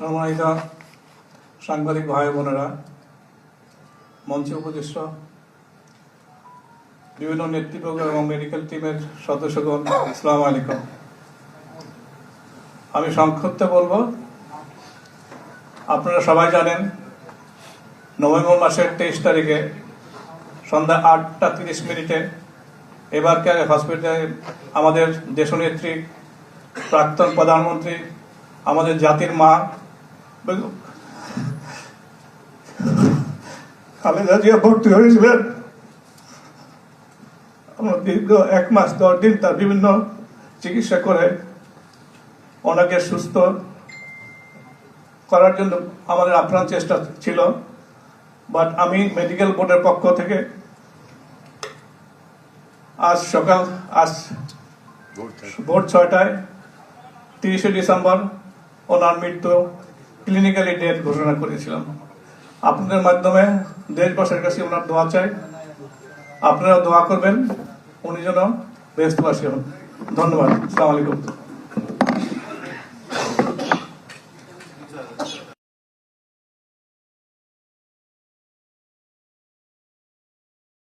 সম্মানিত সাংবাদিক ভাই বোনেরা, মঞ্চে উপদিষ্ট বিভিন্ন নেতৃবর্গ এবং মেডিকেল টিমের সদস্যগণ ইসলাম আলাইকুম। আমি সংক্ষিপ্ত বলব, আপনারা সবাই জানেন, নভেম্বর মাসের তেইশ তারিখে সন্ধ্যা আটটা তিরিশ মিনিটে এবারকার হসপিটালে আমাদের দেশনেত্রী, প্রাক্তন প্রধানমন্ত্রী, আমাদের জাতির মা খালেদা জিয়া ভর্তি হয়েছিলেন। আমরা দীর্ঘ এক মাস, দশ দিন তার বিভিন্ন চিকিৎসা করে। ওনাকে সুস্থ করার জন্য আমাদের আপ্রাণ চেষ্টা ছিল। বাট আমি মেডিকেল বোর্ডের পক্ষ থেকে আজ সকাল, আজ ভোর ছয়টায় তিরিশে ডিসেম্বর ওনার মৃত্যু ক্লিনিক্যালি ডেথ ঘোষণা করেছিলাম। আপনাদের মাধ্যমে দেশবাসীর কাছে ওনার দোয়া চাই। আপনারা দোয়া করবেন, উনি যেন বেহস্তবাসী হন ধন্যবাদ। আসসালামু আলাইকুম।